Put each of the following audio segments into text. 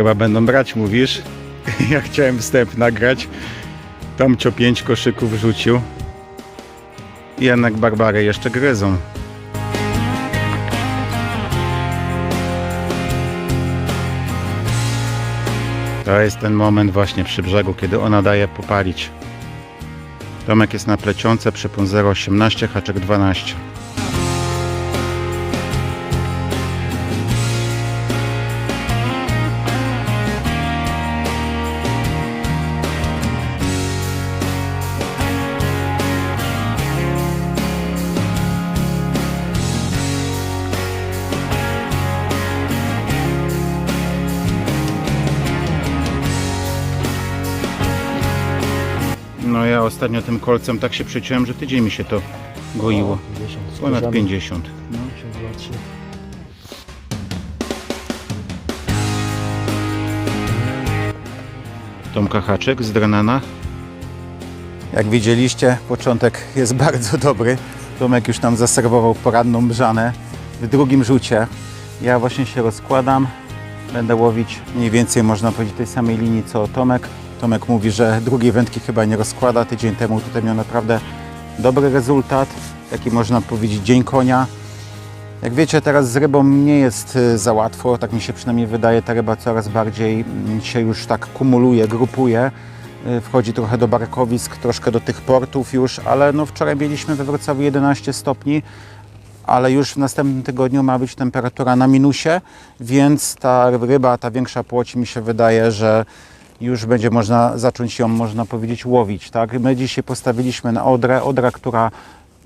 Chyba będą brać, mówisz? Ja chciałem wstęp nagrać. Tomcio pięć koszyków rzucił. Jednak Barbary jeszcze gryzą. To jest ten moment właśnie przy brzegu, kiedy ona daje popalić. Tomek jest na plecionce, przypon 0,18, haczek 12. ja ostatnio tym kolcem tak się przyciąłem, że tydzień mi się to goiło. 50. Ponad Spojrzamy. 50. No, 52, 3. Tomka Haczek z Dranana. Jak widzieliście, początek jest bardzo dobry. Tomek już tam zaserwował poranną brzanę w drugim rzucie. Ja właśnie się rozkładam. Będę łowić mniej więcej, można powiedzieć, tej samej linii co Tomek. Tomek mówi, że drugiej wędki chyba nie rozkłada. Tydzień temu tutaj miał naprawdę dobry rezultat. Taki można powiedzieć dzień konia. Jak wiecie, teraz z rybą nie jest y, za łatwo, tak mi się przynajmniej wydaje. Ta ryba coraz bardziej mm, się już tak kumuluje, grupuje. Y, Wchodzi trochę do barkowisk, troszkę do tych portów już, ale no wczoraj mieliśmy we Wrocławiu 11 stopni, ale już w następnym tygodniu ma być temperatura na minusie, więc ta ryba, ta większa płoć mi się wydaje, że już będzie można zacząć ją, można powiedzieć, łowić. Tak? My dzisiaj postawiliśmy na odrę, odra, która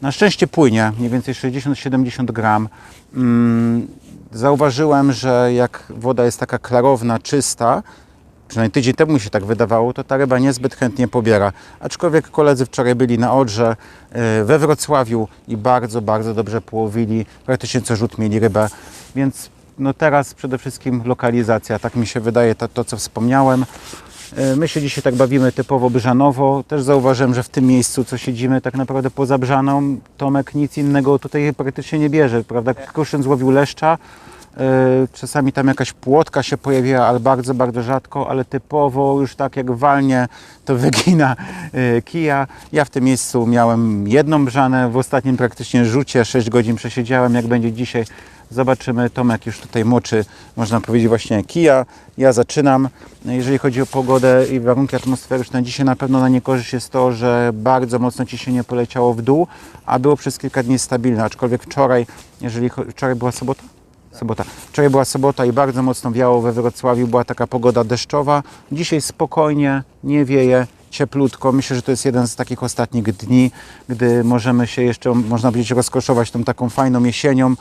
na szczęście płynie, mniej więcej 60-70 gram. Mm, Zauważyłem, że jak woda jest taka klarowna, czysta, przynajmniej tydzień temu mi się tak wydawało, to ta ryba niezbyt chętnie pobiera. Aczkolwiek koledzy wczoraj byli na Odrze y, we Wrocławiu i bardzo, bardzo dobrze połowili, praktycznie co rzut mieli rybę, więc no teraz przede wszystkim lokalizacja, tak mi się wydaje, to, to co wspomniałem. Y, My się dzisiaj tak bawimy typowo brzanowo. Też zauważyłem, że w tym miejscu, co siedzimy tak naprawdę poza brzaną, Tomek nic innego tutaj praktycznie nie bierze, prawda? Kruszyn złowił leszcza, y, czasami tam jakaś płotka się pojawiła, ale bardzo, bardzo rzadko, ale typowo już tak jak walnie, to wygina y, kija. Ja w tym miejscu miałem jedną brzanę, w ostatnim praktycznie rzucie 6 godzin przesiedziałem, jak będzie dzisiaj Zobaczymy, Tomek już tutaj moczy, można powiedzieć właśnie kija. Ja zaczynam. Jeżeli chodzi o pogodę i warunki atmosferyczne, dzisiaj na pewno na niekorzyść jest to, że bardzo mocno ciśnienie poleciało w dół, a było przez kilka dni stabilne. Aczkolwiek wczoraj, jeżeli wczoraj była sobota? Sobota. Wczoraj była sobota i bardzo mocno wiało we Wrocławiu, była taka pogoda deszczowa. Dzisiaj spokojnie, nie wieje, cieplutko. Myślę, że to jest jeden z takich ostatnich dni, gdy możemy się jeszcze, można powiedzieć, rozkoszować tą taką fajną jesienią,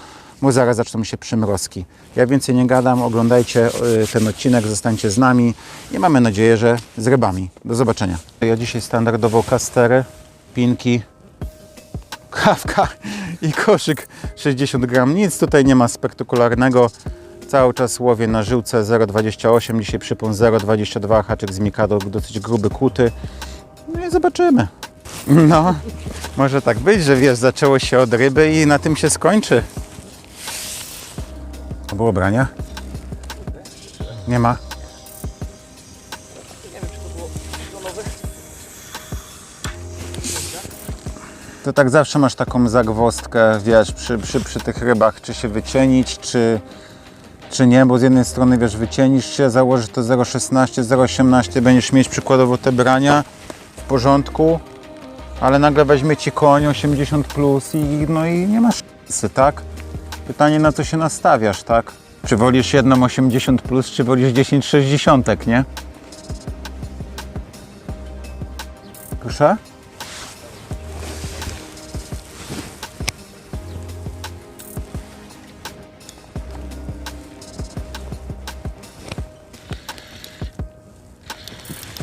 bo zaraz zaczną się przymrozki. Ja więcej nie gadam, oglądajcie y, ten odcinek, zostańcie z nami i mamy nadzieję, że z rybami. Do zobaczenia. Ja dzisiaj standardowo kastery, pinki, kawka i koszyk 60 gram. Nic tutaj nie ma spektakularnego. Cały czas łowię na żyłce 0,28, dzisiaj przypon 0,22, haczyk z Mikado, dosyć gruby, kuty. No i zobaczymy. No, może tak być, że wiesz, zaczęło się od ryby i na tym się skończy. To było brania? Nie ma. To tak zawsze masz taką zagwozdkę, wiesz, przy, przy, przy tych rybach, czy się wycienić, czy, czy nie, bo z jednej strony, wiesz, wycienisz się, założysz to 0,16, 0,18, będziesz mieć przykładowo te brania w porządku, ale nagle weźmie Ci koń 80 plus i, no i nie masz tak? Pytanie, na co się nastawiasz, tak? Czy wolisz jedną 80 plus, czy wolisz 10 60, nie? Proszę?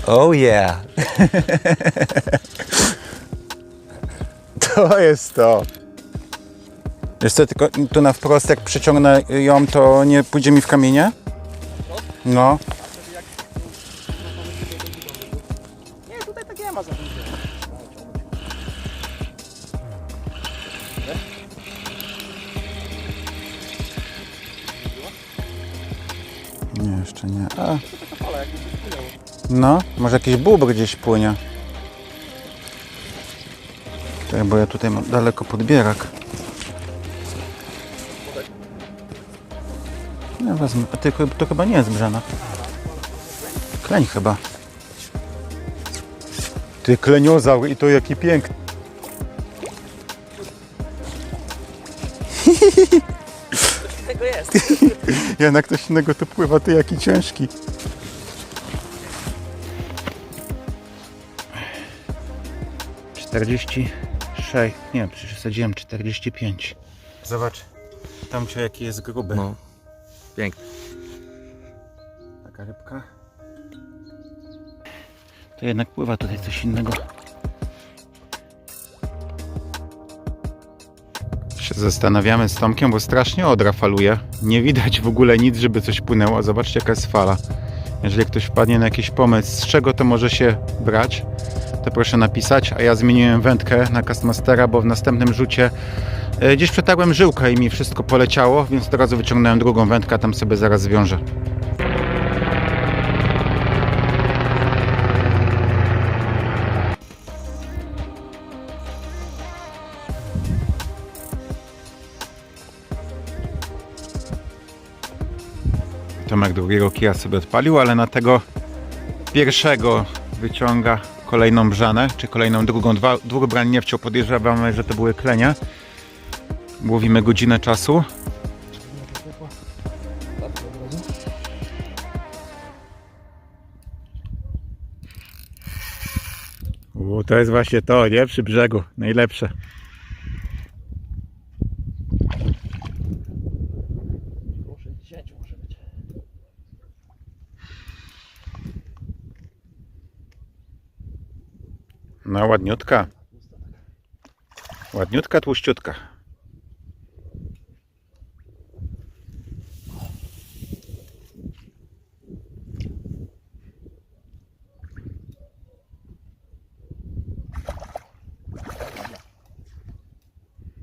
Oh yeah. To jest to. Co, tylko tu na wprost jak przyciągnę ją, to nie pójdzie mi w kamienie? No. Nie, tutaj tak nie ma za. Nie, jeszcze nie? A, no, może jakiś bóbr gdzieś płynie. Tak, bo ja tutaj mam daleko podbierak. Ty, to chyba nie jest brzana. Kleń chyba. Ty kleniozaur i to jaki piękny. Tego jest. Jednak ktoś innego to pływa, ty jaki ciężki. Czterdzieści sześć, nie, przesadziłem 45. Zobacz, tam cię jaki jest gruby. No. Piękny. Taka rybka. To jednak pływa tutaj coś innego. Się zastanawiamy z Tomkiem, bo strasznie odra faluje. Nie widać w ogóle nic, żeby coś płynęło. Zobaczcie jaka jest fala. Jeżeli ktoś wpadnie na jakiś pomysł, z czego to może się brać, to proszę napisać. A ja zmieniłem wędkę na Castmastera, bo w następnym rzucie e, gdzieś przetarłem żyłkę i mi wszystko poleciało, więc od razu wyciągnąłem drugą wędkę, a tam sobie zaraz zwiążę. Tomek drugiego kija sobie odpalił, ale na tego pierwszego wyciąga kolejną brzanę, czy kolejną drugą. Dwa, dwóch brań nie wciął, podejrzewamy, że to były klenia. Mówimy godzinę czasu. U, to jest właśnie to, nie? Przy brzegu. Najlepsze. Około 60 może być. No ładniutka. Ładniutka, tłuściutka.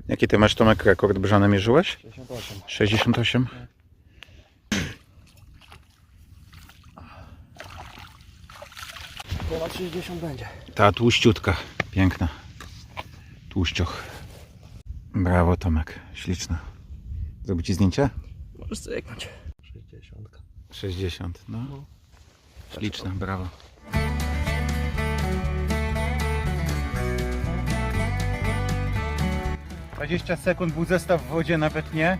Jaki ty masz Tomek rekord brzane mierzyłeś? 68. 68? Ponad 60 będzie. Ta tłuściutka, piękna. Tłuścioch. Brawo Tomek, śliczna. Zrobić ci zdjęcie? Możesz cyknąć. 60. 60, no. Śliczna, brawo. Dwadzieścia sekund był zestaw w wodzie, nawet nie.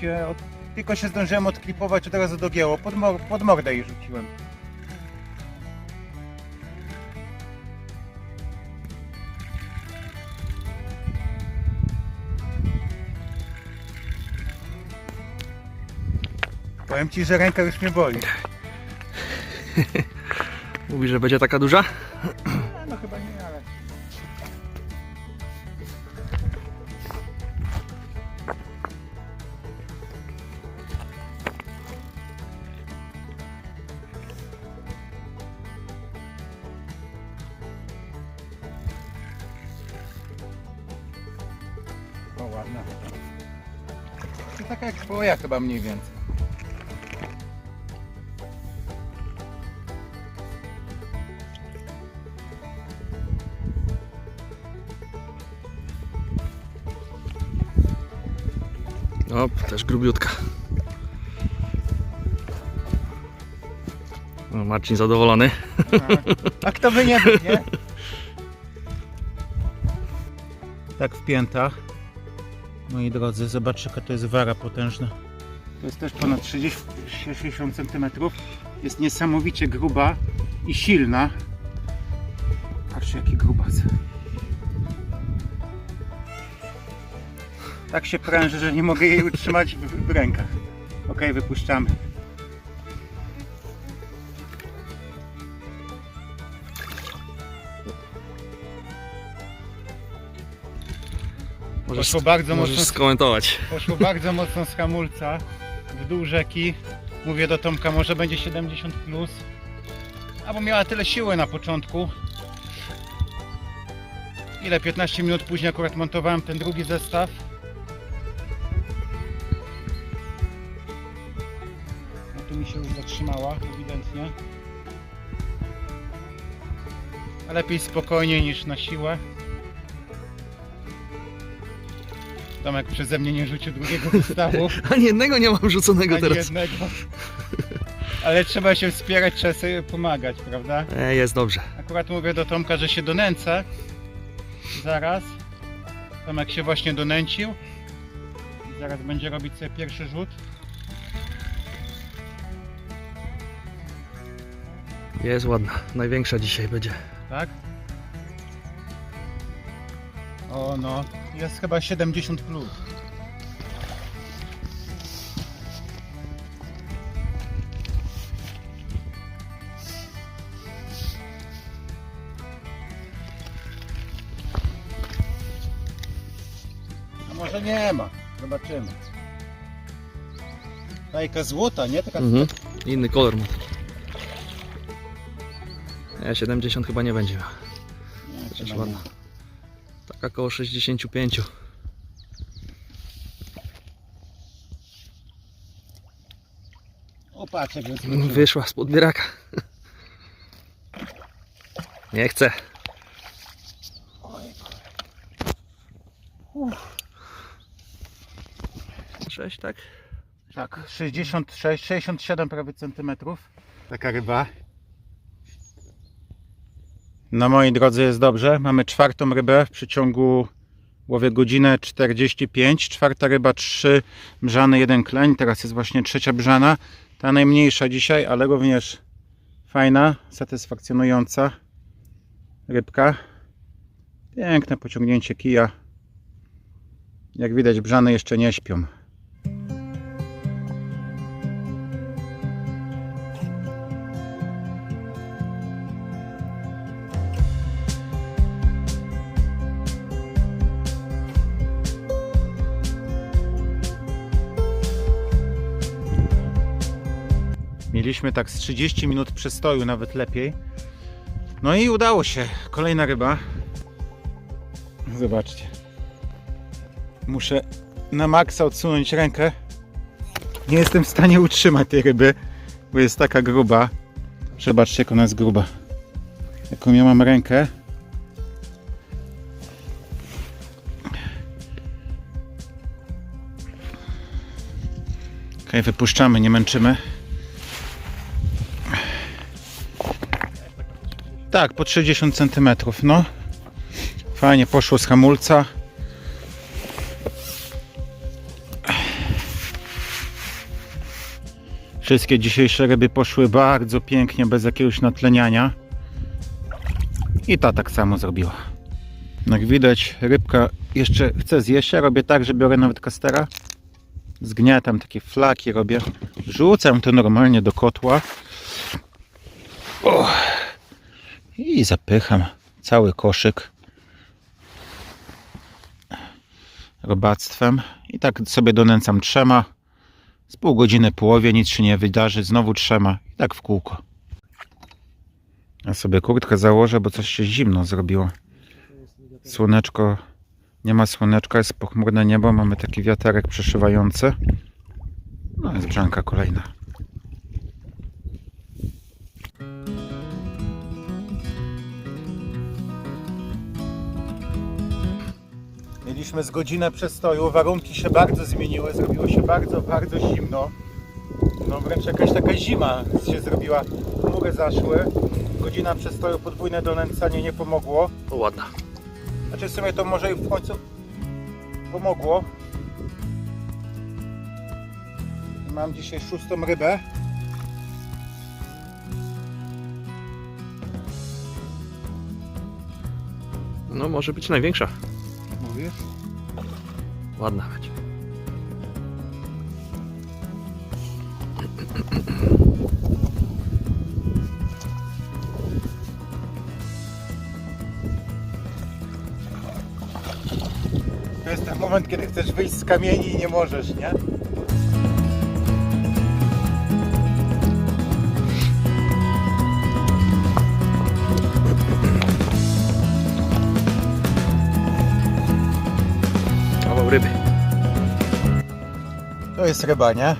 Się od... Tylko się zdążyłem odklipować, od razu dogięło. Pod, mor... pod mordę jej rzuciłem. Powiem ci, że ręka już mnie boli. Mówi, że będzie taka duża? No chyba nie, ale... O, ładna. To taka jak twoja chyba mniej więcej. Grubiutka. No, Marcin zadowolony. A kto by nie był, nie? Tak wpięta. Moi drodzy, zobaczcie jaka to jest wara potężna. To jest też ponad 30, 60 cm. Jest niesamowicie gruba i silna. Patrzcie jaki grubas. Tak się pręży, że nie mogę jej utrzymać w, w rękach. Ok, wypuszczamy. Możesz, Poszło bardzo możesz mocno skomentować. Poszło bardzo mocno z hamulca w dół rzeki. Mówię do Tomka, może będzie 70 plus. Albo miała tyle siły na początku. Ile? 15 minut później akurat montowałem ten drugi zestaw. Zatrzymała, ewidentnie. Lepiej spokojnie niż na siłę. Tomek przeze mnie nie rzucił drugiego wystawu. Ani jednego nie mam rzuconego Ani teraz. jednego. Ale trzeba się wspierać, trzeba sobie pomagać, prawda? E, jest dobrze. Akurat mówię do Tomka, że się donęcę. Zaraz. Tomek się właśnie donęcił. Zaraz będzie robić sobie pierwszy rzut. Jest ładna. Największa dzisiaj będzie. Tak? O no, jest chyba 70 plus. A może nie ma, zobaczymy. Tajka złota, nie? Taka Mhm. Inny kolor ma. Nie, 70 chyba nie będzie miała. Nie, Chociaż ładna. Taka koło 65. O, patrz jak jest. Wyszła z podbieraka. Nie chcę. Sześć, tak? Tak, 66, 67 prawie centymetrów. Taka ryba. No moi drodzy, jest dobrze. Mamy czwartą rybę w przeciągu łowię godzinę 45. Czwarta ryba, trzy brzany, jeden kleń. Teraz jest właśnie trzecia brzana. Ta najmniejsza dzisiaj, ale również fajna, satysfakcjonująca rybka. Piękne pociągnięcie kija. Jak widać, brzany jeszcze nie śpią. Mieliśmy tak z 30 minut przestoju, nawet lepiej. No i udało się. Kolejna ryba. Zobaczcie. Muszę na maksa odsunąć rękę. Nie jestem w stanie utrzymać tej ryby, bo jest taka gruba. Zobaczcie, jak ona jest gruba. Jaką ja mam rękę. Okej, wypuszczamy, nie męczymy. Tak, po 30 cm, no. Fajnie poszło z hamulca. Wszystkie dzisiejsze ryby poszły bardzo pięknie, bez jakiegoś natleniania. I ta tak samo zrobiła. Jak widać, rybka jeszcze chce zjeść. Ja robię tak, że biorę nawet kastera. Zgniatam takie flaki, robię. Rzucam to normalnie do kotła. I zapycham cały koszyk robactwem. I tak sobie donęcam trzema. Z pół godziny połowie nic się nie wydarzy. Znowu trzema. I tak w kółko. Ja sobie kurtkę założę, bo coś się zimno zrobiło. Słoneczko. Nie ma słoneczka, jest pochmurne niebo. Mamy taki wiaterek przeszywający. No jest brzanka kolejna. Mieliśmy z godzinę przestoju, warunki się bardzo zmieniły, zrobiło się bardzo, bardzo zimno. No wręcz jakaś taka zima się zrobiła, chmury zaszły. Godzina przestoju, podwójne donęcanie nie pomogło. O, ładna. Znaczy w sumie to może i w końcu pomogło. Mam dzisiaj szóstą rybę. No, może być największa. Ładna będzie. To jest ten moment, kiedy chcesz wyjść z kamieni i nie możesz, nie? Jest ryba, nie?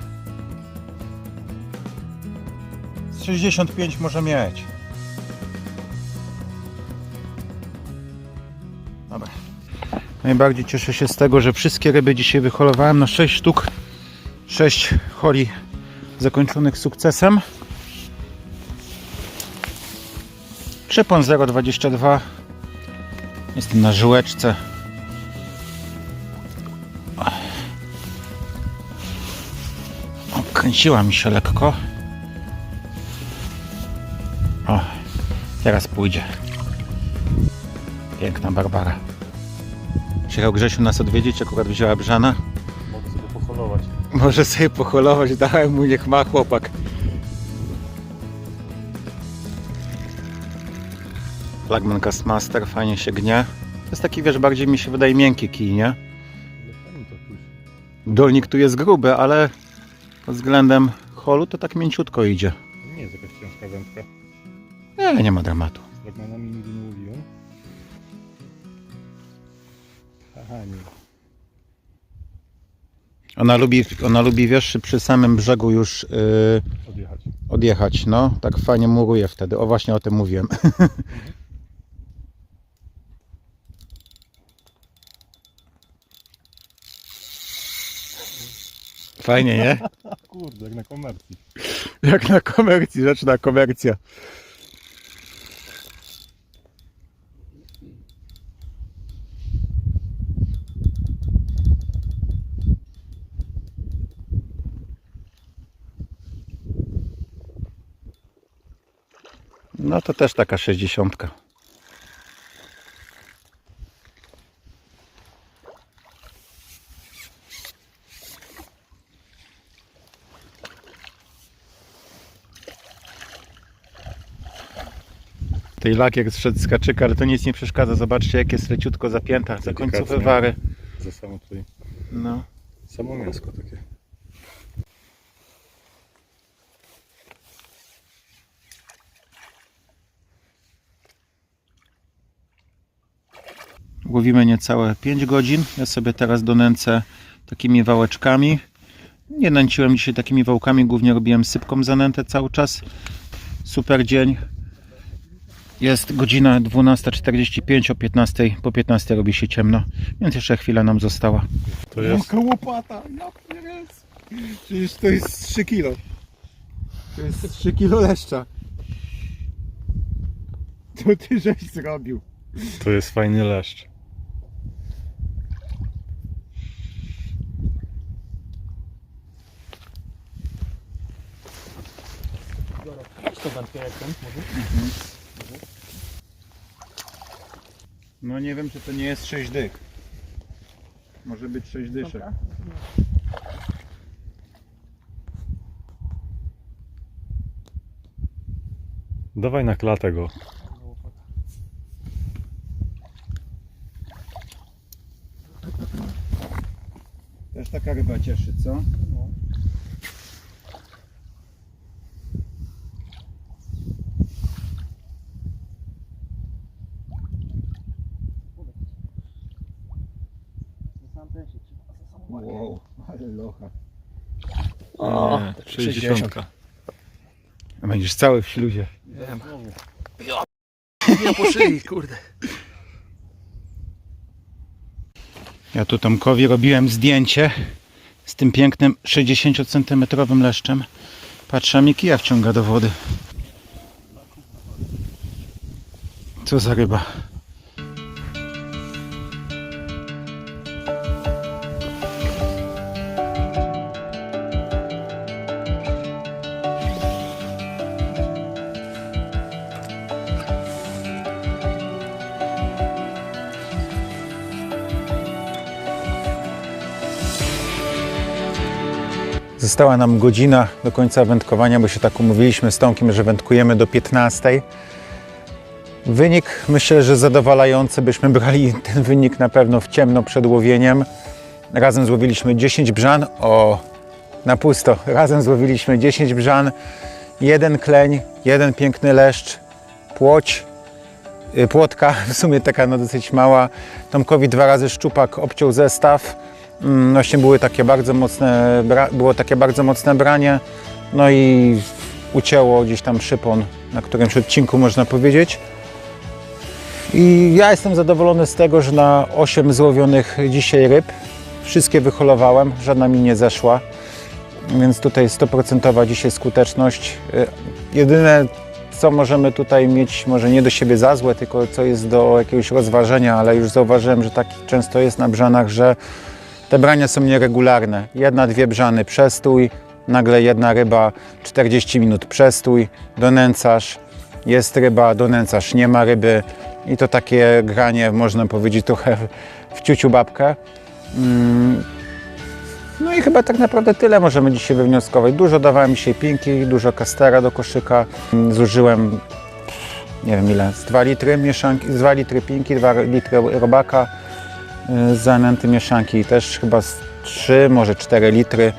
65 może mieć. Dobra. Najbardziej cieszę się z tego, że wszystkie ryby dzisiaj wyholowałem na 6 sztuk. 6 holi zakończonych sukcesem. Przepon 0,22. Jestem na żyłeczce. Kręciła mi się lekko. O, teraz pójdzie. Piękna Barbara. Przyjechał Grzesiu nas odwiedzić, akurat wzięła Brzana. Mogę sobie poholować. Może sobie pocholować, dałem mu, niech ma chłopak. Flagman Castmaster, fajnie się gnie. To jest taki, wiesz, bardziej mi się wydaje miękki kij, nie? Dolnik tu jest gruby, ale względem holu to tak mięciutko idzie. Nie jest jakaś ciężka wędka. Nie, nie ma dramatu. Z Flagmanami nigdy nie mówiłem. Nie. Ona lubi, ona lubi wiesz, przy samym brzegu już yy, Odjechać. odjechać, no. Tak fajnie muruje wtedy. O, właśnie o tym mówiłem. Fajnie, nie? Kurde, jak na komercji. Jak na komercji, zaczyna komercja. No to też taka 60. Tej lakier zszedł z kaczyka, ale to nic nie przeszkadza. Zobaczcie, jak jest leciutko zapięta za końcówę wary. Za samo tutaj. No. Samo mięsko takie. Łowimy niecałe 5 godzin. Ja sobie teraz donęcę takimi wałeczkami. Nie nęciłem dzisiaj takimi wałkami, głównie robiłem sypką zanętę cały czas. Super dzień. Jest godzina 12.45, o 15, po 15 robi się ciemno, więc jeszcze chwila nam została. To jest. łopata, jak nie jest. Przecież to jest 3 kilo. To jest 3 kilo leszcza. To ty żeś zrobił. To jest fajny leszcz. No nie wiem, czy to nie jest 6 dyk. Może być 6 dyszek. Dawaj na klatę go. Też taka ryba cieszy, co? Wow, ale locha. O, Nie, 60. A Będziesz cały w śluzie. Wiem. Ja po szyi, kurde. Ja tu Tomkowi robiłem zdjęcie z tym pięknym 60 cm leszczem. Patrzę, a mi kija wciąga do wody. Co za ryba? Została nam godzina do końca wędkowania, bo się tak umówiliśmy z Tomkiem, że wędkujemy do 15. Wynik myślę, że zadowalający. Byśmy brali ten wynik na pewno w ciemno przed łowieniem. Razem złowiliśmy 10 brzan. O, na pusto. Razem złowiliśmy 10 brzan, jeden kleń, jeden piękny leszcz, płoć, y, płotka, w sumie taka no dosyć mała. Tomkowi dwa razy szczupak obciął zestaw. Mm, Właśnie były takie bardzo mocne, było takie bardzo mocne branie. No i ucięło gdzieś tam szypon na którymś odcinku można powiedzieć. I ja jestem zadowolony z tego, że na 8 złowionych dzisiaj ryb wszystkie wyholowałem, żadna mi nie zeszła. Więc tutaj 100% dzisiaj skuteczność. Y, Jedyne co możemy tutaj mieć, może nie do siebie za złe, tylko co jest do jakiegoś rozważenia, ale już zauważyłem, że tak często jest na brzanach, że te brania są nieregularne. Jedna, dwie brzany przestój, nagle jedna ryba, 40 minut przestój, donęcasz, jest ryba, donęcasz, nie ma ryby i to takie granie, można powiedzieć, trochę w ciuciu babkę. Mm. No i chyba tak naprawdę tyle możemy dzisiaj wywnioskować. Dużo dawałem dzisiaj pinki, dużo kastera do koszyka. Mm, Zużyłem, nie wiem ile, z 2 litry mieszanki, z 2 litry pinki, 2 litry robaka z zanęty mieszanki też chyba z 3, może 4 litry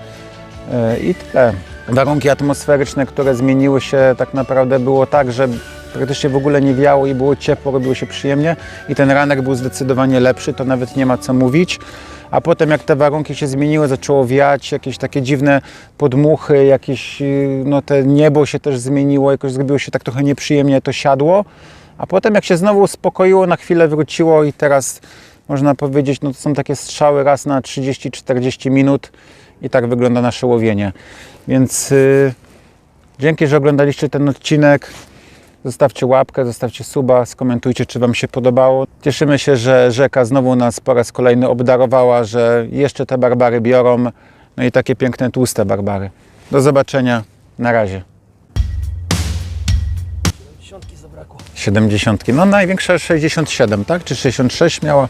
y, i tyle. Warunki atmosferyczne, które zmieniły się tak naprawdę było tak, że praktycznie w ogóle nie wiało i było ciepło, robiło się przyjemnie i ten ranek był zdecydowanie lepszy, to nawet nie ma co mówić. A potem jak te warunki się zmieniły, zaczęło wiać, jakieś takie dziwne podmuchy, jakieś, y, no te niebo się też zmieniło, jakoś zrobiło się tak trochę nieprzyjemnie, to siadło. A potem jak się znowu uspokoiło, na chwilę wróciło i teraz można powiedzieć, no to są takie strzały raz na 30-40 minut i tak wygląda nasze łowienie. Więc y, dzięki, że oglądaliście ten odcinek. Zostawcie łapkę, zostawcie suba, skomentujcie, czy Wam się podobało. Cieszymy się, że rzeka znowu nas po raz kolejny obdarowała, że jeszcze te barbary biorą. No i takie piękne, tłuste barbary. Do zobaczenia. Na razie. 70. No największa 67, tak? Czy 66 miała?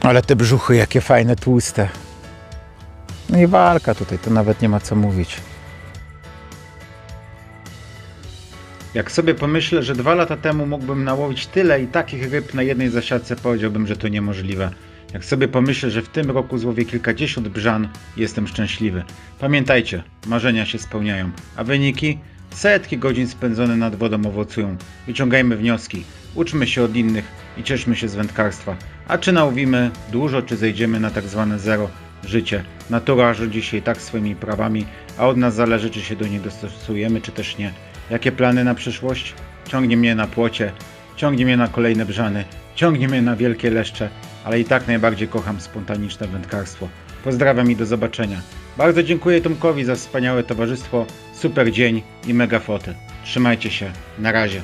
Ale te brzuchy jakie fajne, tłuste. No i walka tutaj, to nawet nie ma co mówić. Jak sobie pomyślę, że dwa lata temu mógłbym nałowić tyle i takich ryb na jednej zasiadce, powiedziałbym, że to niemożliwe. Jak sobie pomyślę, że w tym roku złowię kilkadziesiąt brzan, jestem szczęśliwy. Pamiętajcie, marzenia się spełniają, a wyniki? Setki godzin spędzone nad wodą owocują. Wyciągajmy wnioski, uczmy się od innych i cieszmy się z wędkarstwa. A czy nałowimy dużo, czy zejdziemy na tak zwane zero? Życie. Natura rządzi i tak swoimi prawami, a od nas zależy, czy się do niej dostosujemy, czy też nie. Jakie plany na przyszłość? Ciągnie mnie na płocie, ciągnie mnie na kolejne brzany, ciągnie mnie na wielkie leszcze, ale i tak najbardziej kocham spontaniczne wędkarstwo. Pozdrawiam i do zobaczenia. Bardzo dziękuję Tomkowi za wspaniałe towarzystwo, super dzień i mega foty. Trzymajcie się, na razie.